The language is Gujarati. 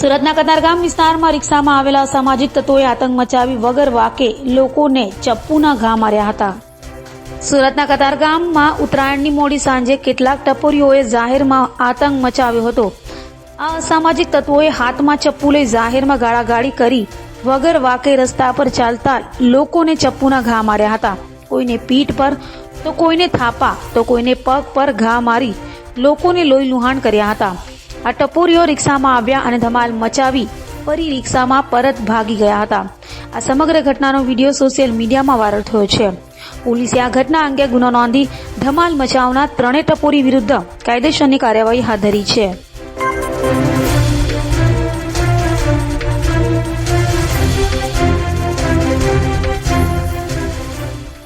સુરતના કતારગામ વિસ્તારમાં રિક્ષામાં આવેલા સામાજિક તત્વોએ આતંક મચાવી વગર વાકે લોકોને ચપ્પુના ઘા માર્યા હતા. સુરતના કતારગામમાં ઉત્તરાયણની મોડી સાંજે કેટલાક ટપોરીઓએ જાહેરમાં આતંક મચાવ્યો હતો. આ અસામાજિક તત્વોએ હાથમાં ચપ્પુ લઈ જાહેરમાં ગાળાગાળી કરી વગર વાકે રસ્તા પર ચાલતા લોકોને ચપ્પુના ઘા માર્યા હતા. કોઈને પીઠ પર, તો કોઈને થાપા, તો કોઈને પગ પર ઘા મારી લોકોને લોહી લુહાણ કર્યા હતા. આ ટપોરીઓ રિક્ષામાં આવ્યા અને ધમાલ મચાવી ફરી રિક્ષામાં પરત ભાગી ગયા હતા. આ સમગ્ર ઘટનાનો વીડિયો સોશિયલ મીડિયામાં વાયરલ થયો છે. પોલીસે આ ઘટના અંગે ગુનો નોંધી ધમાલ મચાવનાર ત્રણેય ટપોરી વિરુદ્ધ કાયદેસરની કાર્યવાહી હાથ ધરી છે.